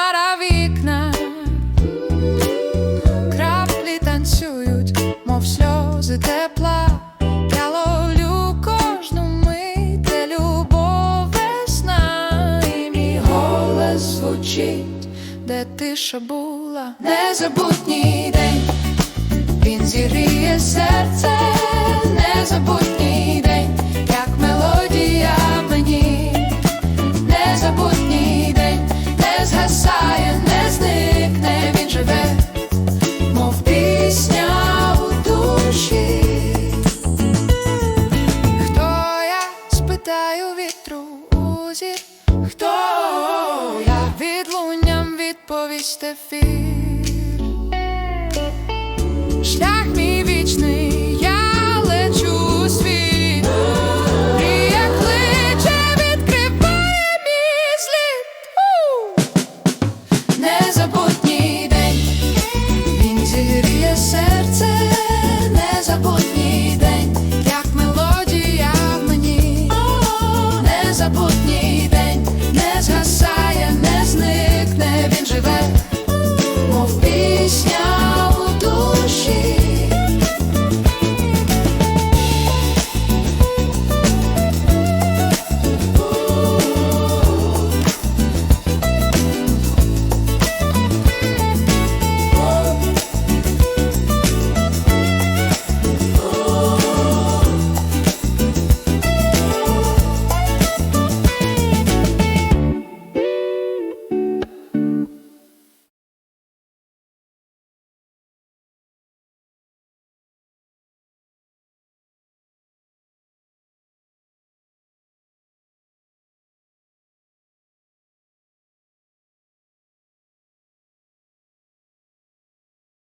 хмара вікна, краплі танцюють, мов сльози тепла. Я ловлю кожну мить, де любов весна, і мій голос звучить, де тиша була, незабутній день, він зігріє серце, спитаю вітру у зір? Хто я відлунням відповість ефір? Шлях мій